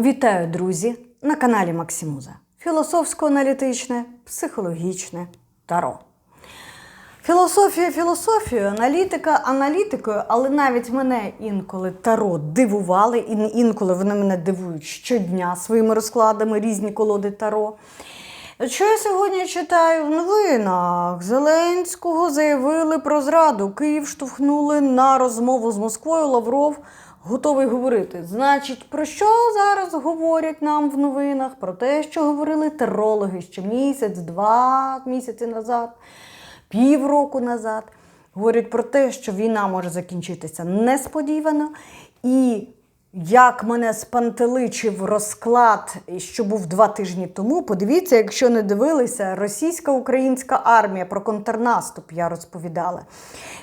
Вітаю, друзі, на каналі Максимуза. Філософсько-аналітичне, психологічне таро. Філософія філософією, аналітика аналітикою, але навіть мене інколи таро дивували, і інколи вони мене дивують щодня своїми розкладами різні колоди таро. Що я сьогодні читаю в новинах? Зеленського заявили про зраду. Київ штовхнули на розмову з Москвою. Лавров готовий говорити. Значить, про що зараз говорять нам в новинах? Про те, що говорили терологи ще місяць, два місяці назад, півроку назад. Говорять про те, що війна може закінчитися несподівано. І як мене спантеличив розклад, що був два тижні тому. Подивіться, якщо не дивилися, російська-українська армія про контрнаступ я розповідала.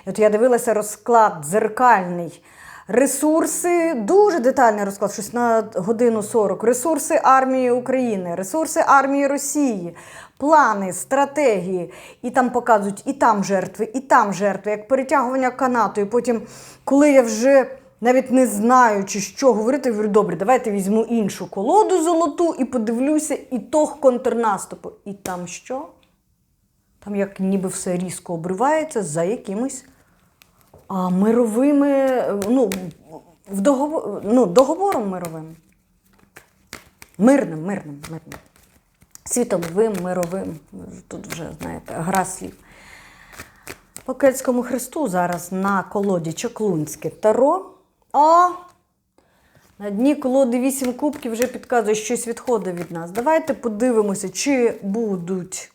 От я дивилася розклад дзеркальний. Ресурси, дуже детальний розклад, щось на годину 40. Ресурси армії України, ресурси армії Росії, плани, стратегії. І там показують і там жертви, і там жертви, як перетягування канату. І потім, коли я вже навіть не знаючи, що говорити, говорю, добре, давайте візьму іншу колоду золоту і подивлюся і ітог контрнаступу. І там що? Там як ніби все різко обривається за якимось а, мировими, ну, в договор, ну, договором мировим. Мирним, мирним, мирним. Світовим, мировим. Тут вже, знаєте, гра слів. По кельтському хресту зараз на колоді Чоклунське таро. А на дні колоди 8 кубків вже підказує, що щось відходить від нас. Давайте подивимося, чи будуть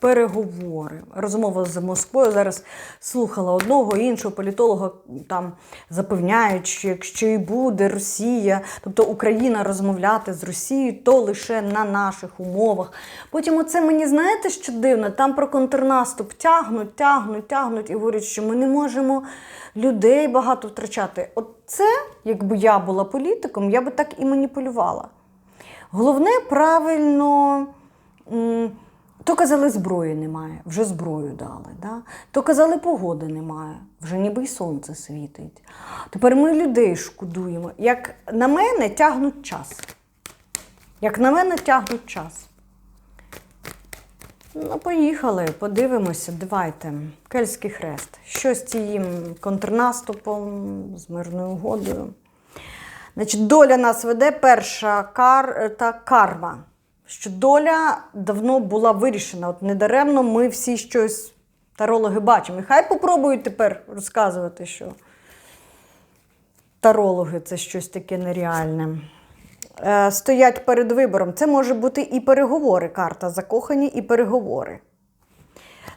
переговори. Розмова з Москвою. Зараз слухала одного іншого політолога, там запевняють, що якщо і буде Росія, тобто Україна розмовляти з Росією, то лише на наших умовах. Потім оце мені знаєте, що дивно? Там про контрнаступ тягнуть, тягнуть, тягнуть і говорять, що ми не можемо людей багато втрачати. От це, якби я була політиком, я би так і маніпулювала. Головне правильно. То казали, зброї немає, вже зброю дали. Да? То казали, погоди немає, вже ніби й сонце світить. Тепер ми людей шкодуємо. Як на мене, тягнуть час. Як на мене, тягнуть час. Ну, поїхали, подивимося, давайте. Кельтський хрест. Що з цим контрнаступом, з мирною угодою? Значить, доля нас веде перша кар та карма. Що доля давно була вирішена. От недаремно ми всі щось тарологи бачимо. І хай попробують тепер розказувати, що тарологи це щось таке нереальне. Е, стоять перед вибором. Це може бути і переговори. Карта закохані, і переговори.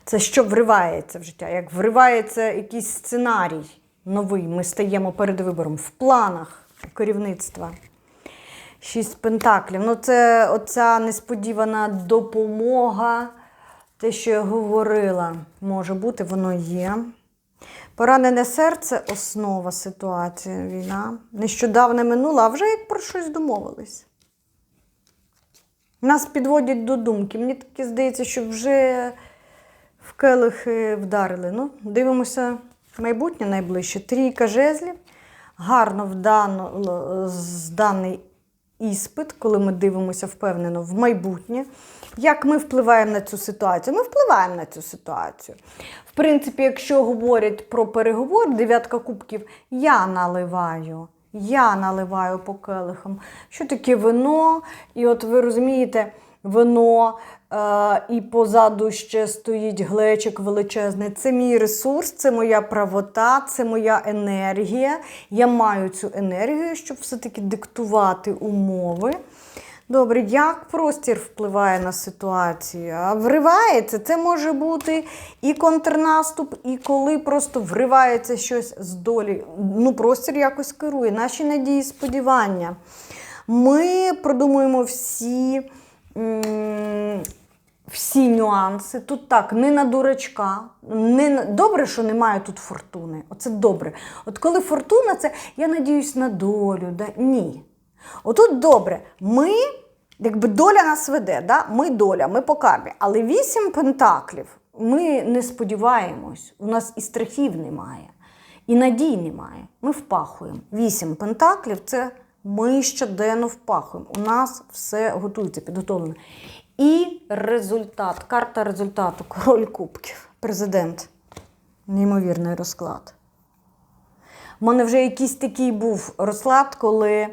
Це що вривається в життя. Як вривається якийсь сценарій новий, ми стаємо перед вибором в планах керівництва. Шість пентаклів. Ну, це оця несподівана допомога. Те, що я говорила, може бути, воно є. Поранене серце основа ситуації, війна. Нещодавно минула, а вже як про щось домовились. Нас підводять до думки. Мені таке здається, що вже в келихи вдарили. Ну, дивимося майбутнє найближче. Трійка жезлів. Гарно вдано, зданий іспит, коли ми дивимося впевнено в майбутнє. Як ми впливаємо на цю ситуацію? Ми впливаємо на цю ситуацію. В принципі, якщо говорять про переговор, дев'ятка кубків, я наливаю. Я наливаю по келихам. Що таке вино? І от ви розумієте, вино е, і позаду ще стоїть глечик величезний. Це мій ресурс, це моя правота, це моя енергія. Я маю цю енергію, щоб все-таки диктувати умови. Добре, як простір впливає на ситуацію? А вривається, це може бути і контрнаступ, і коли просто вривається щось з долі. Ну, простір якось керує, наші надії, сподівання. Ми продумуємо всі. Всі нюанси. Тут так, не на дурачка. Не. Добре, що немає тут фортуни. Оце добре. От коли фортуна, це я надіюсь на долю. Да? Ні. Отут добре. Ми, якби доля нас веде, да? ми доля, ми по кармі. Але вісім пентаклів ми не сподіваємось. У нас і страхів немає, і надій немає. Ми впахуємо. Вісім пентаклів це Ми щоденно впахуємо. У нас все готується, підготовлено. І результат, карта результату, король кубків, президент. Неймовірний розклад. У мене вже якийсь такий був розклад, коли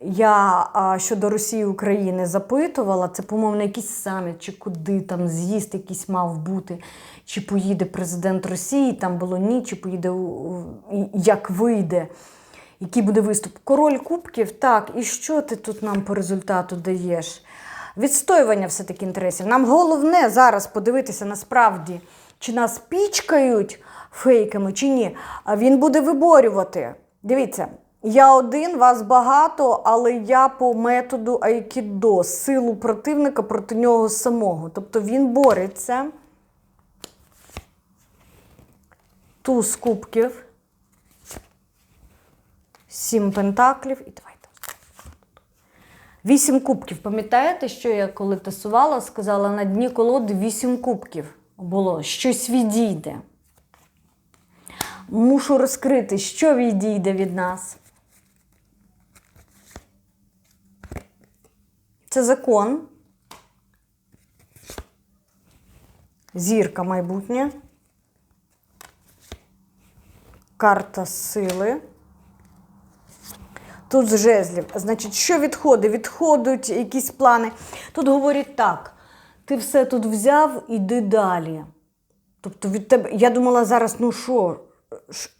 я а, щодо Росії України запитувала, це, по-моєму, якийсь саміт, чи куди там з'їзд якийсь мав бути, чи поїде президент Росії, там було ні, чи поїде, як вийде, який буде виступ. Король Кубків, так, і що ти тут нам по результату даєш? Відстоювання все-таки інтересів. Нам головне зараз подивитися насправді, чи нас пічкають фейками, чи ні. Він буде виборювати. Дивіться, я один, вас багато, але я по методу айкідо, силу противника проти нього самого. Тобто він бореться. Туз кубків, сім пентаклів і давайте. Вісім кубків. Пам'ятаєте, що я коли тасувала, сказала на дні колоди вісім кубків було. Щось відійде. Мушу розкрити, що відійде від нас. Це закон. Зірка майбутнє. Карта сили. Тут з жезлів. Значить, що відходить? Відходять якісь плани. Тут говорять так: ти все тут взяв, іди далі. Тобто від тебе, я думала зараз, ну що,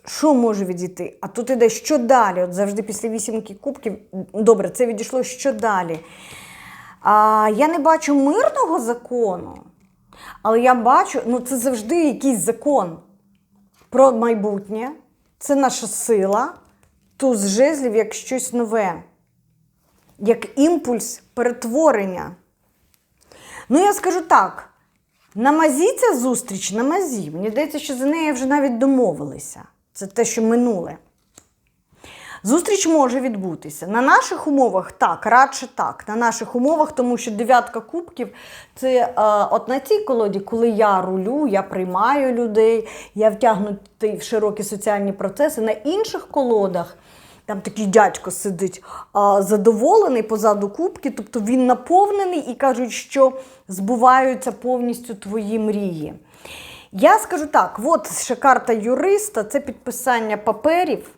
що може відійти? А тут іде що далі? От завжди після вісімки кубків, добре, це відійшло що далі. А, я не бачу мирного закону, але я бачу, ну це завжди якийсь закон про майбутнє. Це наша сила, туз жезлів як щось нове, як імпульс перетворення. Ну, я скажу так: на мазі ця зустріч на мазі. Мені здається, що за неї вже навіть домовилися. Це те, що минуле. Зустріч може відбутися. На наших умовах так, радше так. На наших умовах, тому що дев'ятка кубків це е, от на цій колоді, коли я рулю, я приймаю людей, я втягнутий в широкі соціальні процеси. На інших колодах там такий дядько сидить а, задоволений позаду кубки, тобто він наповнений і кажуть, що збуваються повністю твої мрії. Я скажу так: от ще карта юриста це підписання паперів.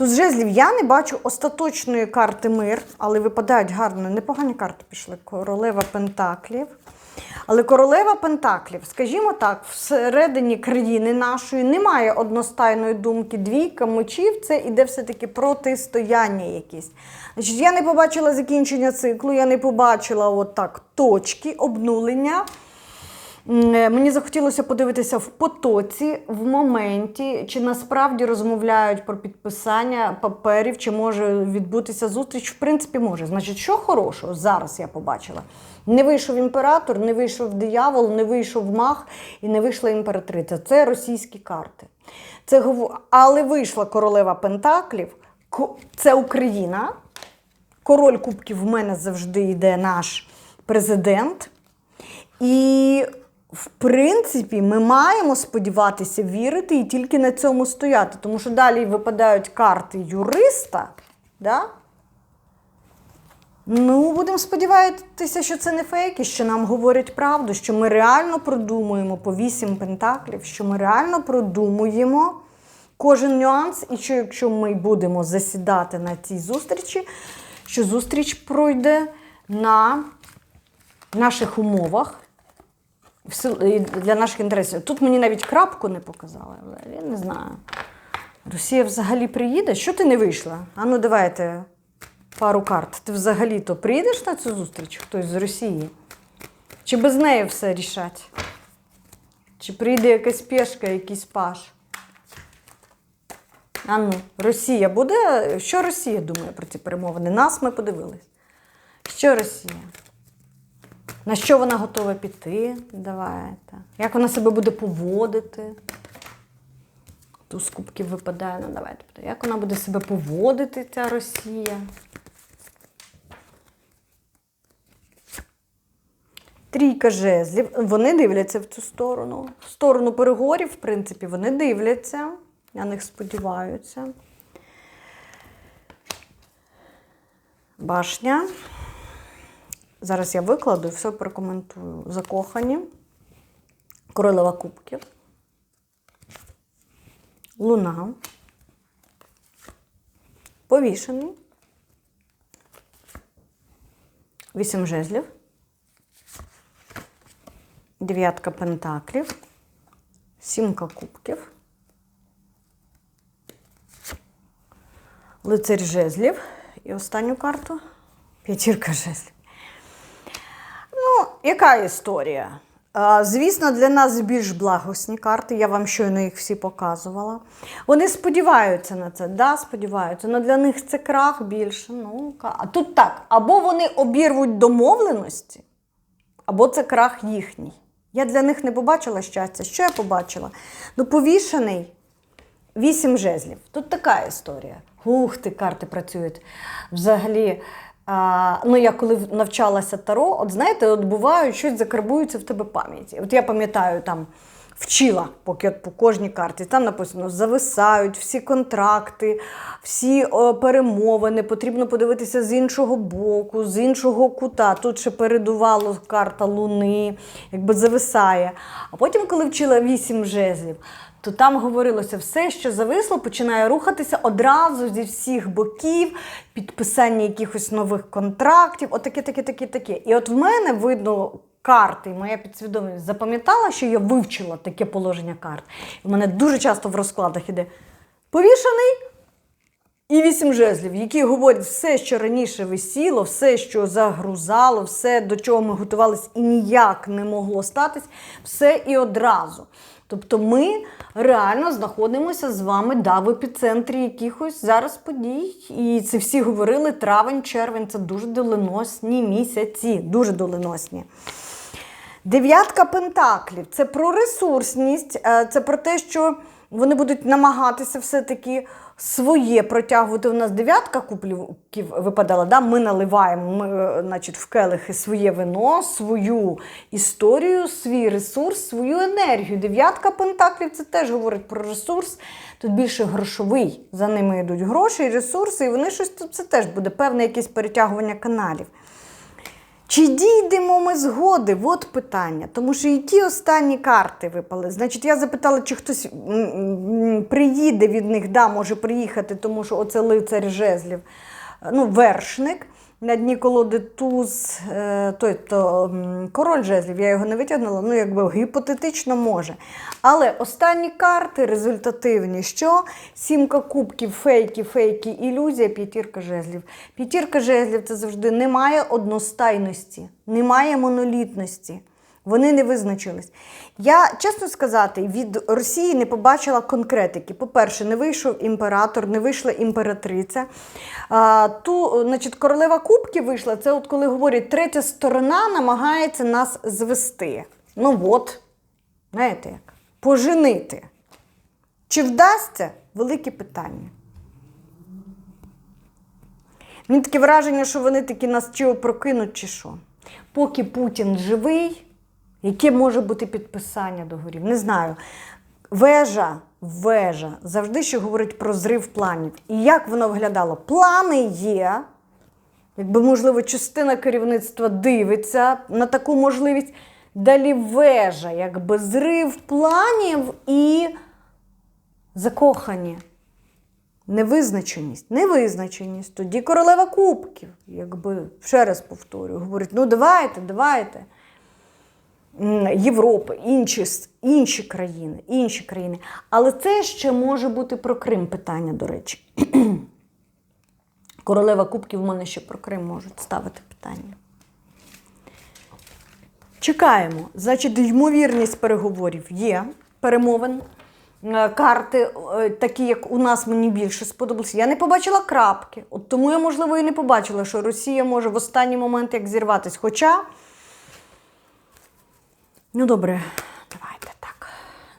Тут жезлів я не бачу остаточної карти мир, але випадають гарно, непогані карти пішли. Королева Пентаклів. Але королева Пентаклів, скажімо так, всередині країни нашої немає одностайної думки. Двійка мечів це іде все-таки протистояння якесь. Значить, я не побачила закінчення циклу, я не побачила от так точки обнулення. Е, Мені захотілося подивитися в потоці, в моменті, чи насправді розмовляють про підписання паперів, чи може відбутися зустріч. В принципі, може. Значить, що хорошого зараз я побачила. Не вийшов імператор, не вийшов диявол, не вийшов мах і не вийшла імператриця. Це російські карти. Це Але вийшла королева Пентаклів, це Україна. Король Кубків в мене завжди йде наш президент. І, в принципі, ми маємо сподіватися вірити і тільки на цьому стояти. Тому що далі випадають карти юриста. Да? Ну, будемо сподіватися, що це не фейки, що нам говорять правду, що ми реально продумуємо по вісім пентаклів, що ми реально продумуємо кожен нюанс, і що якщо ми будемо засідати на цій зустрічі, що зустріч пройде на наших умовах. Для наших інтересів. Тут мені навіть крапку не показали. Я не знаю. Росія взагалі приїде? Що ти не вийшла? А ну давайте пару карт. Ти взагалі-то приїдеш на цю зустріч? Хтось з Росії? Чи без неї все рішать? Чи прийде якась пешка, якийсь паш? А ну, Росія буде. Що Росія думає про ці перемовини? Нас ми подивились. Що Росія? На що вона готова піти? Давайте. Як вона себе буде поводити? Туз кубків випадає. Ну, давайте. Як вона буде себе поводити, ця Росія? Трійка жезлів. Вони дивляться в цю сторону. В сторону переговорів, в принципі, вони дивляться. На них сподіваються. Башня. Зараз я викладу і все прокоментую. Закохані. Королева кубків. Луна. Повішений. Вісім жезлів. Дев'ятка пентаклів. Сімка кубків. Лицарь жезлів. І останню карту п'ятірка жезлів. Яка історія? Звісно, для нас більш благосні карти. Я вам щойно їх всі показувала. Вони сподіваються на це, да, сподіваються. але для них це крах більше. Ну, а тут так: або вони обірвуть домовленості, або це крах їхній. Я для них не побачила щастя. Що я побачила? Ну, повішений Вісім жезлів. Тут така історія. Ух ти, карти працюють. Взагалі, а, ну я коли навчалася таро, от знаєте, от бувають, щось закарбується в тебе пам'яті. От я пам'ятаю там. Вчила, поки от по кожній карті. Там написано: зависають всі контракти, всі о, перемовини. Потрібно подивитися з іншого боку, з іншого кута. Тут ще передувало карта Луни, якби зависає. А потім, коли вчила вісім жезлів, то там говорилося, все, що зависло, починає рухатися одразу зі всіх боків, підписання якихось нових контрактів, отаке, таке, таке, таке. І от в мене видно. Карти, моя підсвідомість запам'ятала, що я вивчила таке положення карт. В мене дуже часто в розкладах іде повішений і вісім жезлів, які говорять все, що раніше висіло, все, що загрузало, все, до чого ми готувалися і ніяк не могло статись, все і одразу. Тобто ми реально знаходимося з вами да, в епіцентрі якихось зараз подій. І це всі говорили травень, червень це дуже доленосні місяці, дуже доленосні. Дев'ятка пентаклів це про ресурсність, е, це про те, що вони будуть намагатися все-таки своє протягувати. У нас дев'ятка куплівків випадала. Да? Ми наливаємо ми, е, значить, в келихи своє вино, свою історію, свій ресурс, свою енергію. Дев'ятка пентаклів це теж говорить про ресурс. Тут більше грошовий. За ними йдуть гроші ресурси, і вони щось тут це теж буде певне якесь перетягування каналів. Чи дійдемо ми згоди? От питання. Тому що які останні карти випали. Значить, я запитала, чи хтось приїде від них, да, може приїхати, тому що оце лицар жезлів, ну, вершник. На дні колоди туз, е, той то король жезлів, я його не витягнула, ну якби гіпотетично може. Але останні карти результативні, що сімка кубків, фейки, фейки, ілюзія, п'ятірка жезлів. П'ятірка жезлів це завжди немає одностайності, немає монолітності. Вони не визначились. Я, чесно сказати, від Росії не побачила конкретики. По-перше, не вийшов імператор, не вийшла імператриця. А, ту, значить, королева кубки вийшла. Це от коли говорять, третя сторона намагається нас звести. Ну от, знаєте як, поженити. Чи вдасться? Велике питання. Мені таке враження, що вони таки нас чи опрокинуть, чи що. Поки Путін живий, яке може бути підписання договорів? Не знаю. Вежа, вежа завжди ще говорить про зрив планів. І як воно виглядало? Плани є. Якби, можливо, частина керівництва дивиться на таку можливість. Далі вежа, якби зрив планів і закохані. Невизначеність, невизначеність. Тоді королева кубків, якби ще раз повторюю, говорить: ну давайте, давайте. М, Європа, інші, інші країни, інші країни. Але це ще може бути про Крим питання, до речі. Королева кубків в мене ще про Крим можуть ставити питання. Чекаємо. Значить, ймовірність переговорів є, перемовин. Е, Карти, е, такі, як у нас, мені більше сподобалися. Я не побачила крапки. От тому я, можливо, і не побачила, що Росія може в останній момент як зірватися. Хоча, ну добре, давайте так.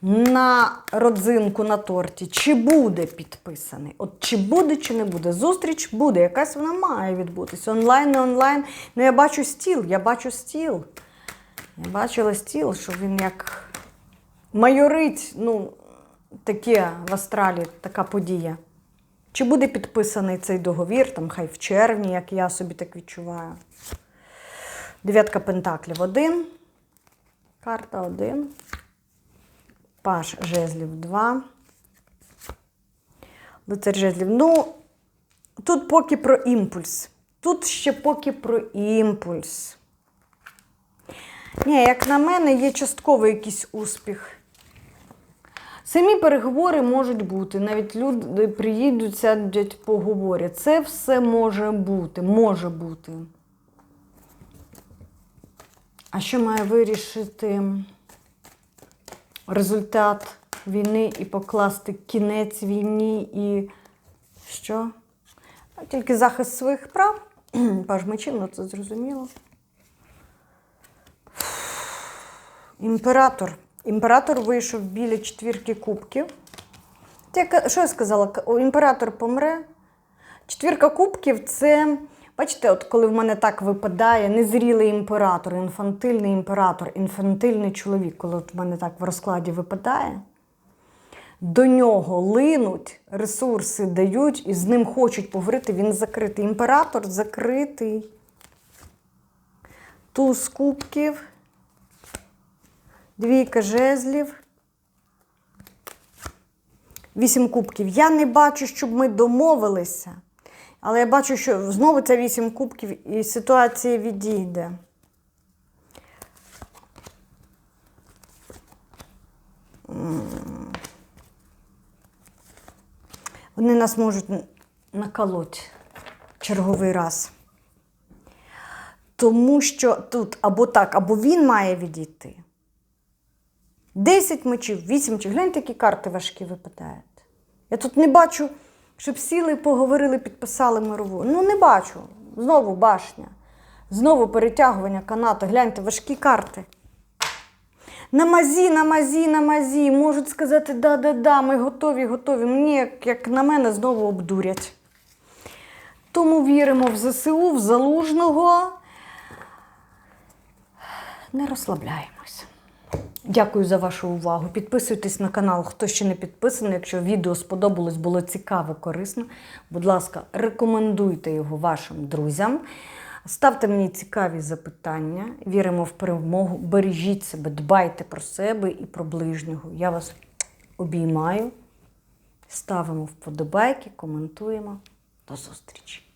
На родзинку на торті, чи буде підписаний? От чи буде, чи не буде? Зустріч буде, якась вона має відбутися. Онлайн, не онлайн. Ну, я бачу стіл, я бачу стіл. Я бачила стіл, що він як майорить, ну, таке в Австралії, така подія. Чи буде підписаний цей договір, там хай в червні, як я собі так відчуваю. Дев'ятка пентаклів один. Карта один. Паш жезлів 2. Лицар жезлів. Ну, тут поки про імпульс. Тут ще поки про імпульс. Ні, як на мене, є частковий якийсь успіх. Самі переговори можуть бути. Навіть люди приїдуть, сядуть, поговорять. Це все може бути. Може бути. А що має вирішити результат війни і покласти кінець війні і що? Тільки захист своїх прав. Паж мечів, ну це зрозуміло. Імператор. Імператор вийшов біля четвірки кубків. Що я сказала? Імператор помре. Четвірка кубків це, бачите, от коли в мене так випадає незрілий імператор, інфантильний імператор, інфантильний чоловік, коли от в мене так в розкладі випадає, до нього линуть, ресурси дають і з ним хочуть поговорити, він закритий. Імператор закритий. Туз кубків, двійка жезлів. Вісім кубків. Я не бачу, щоб ми домовилися. Але я бачу, що знову це вісім кубків і ситуація відійде. Вони нас можуть наколоть черговий раз. Тому що тут або так, або він має відійти. 10 мечів, 8 мечів. Гляньте, які карти важкі випадають. Я тут не бачу, щоб сіли, поговорили, підписали мирову. Ну, не бачу. Знову башня. Знову перетягування канату. Гляньте, важкі карти. На мазі, на мазі, на мазі. Можуть сказати, да-да-да, ми готові, готові. Мені, як, на мене, знову обдурять. Тому віримо в ЗСУ, в Залужного. Не розслабляємось. Дякую за вашу увагу. Підписуйтесь на канал, хто ще не підписаний. Якщо відео сподобалось, було цікаво, корисно. Будь ласка, рекомендуйте його вашим друзям. Ставте мені цікаві запитання. Віримо в перемогу. Бережіть себе, дбайте про себе і про ближнього. Я вас обіймаю. Ставимо вподобайки, коментуємо. До зустрічі!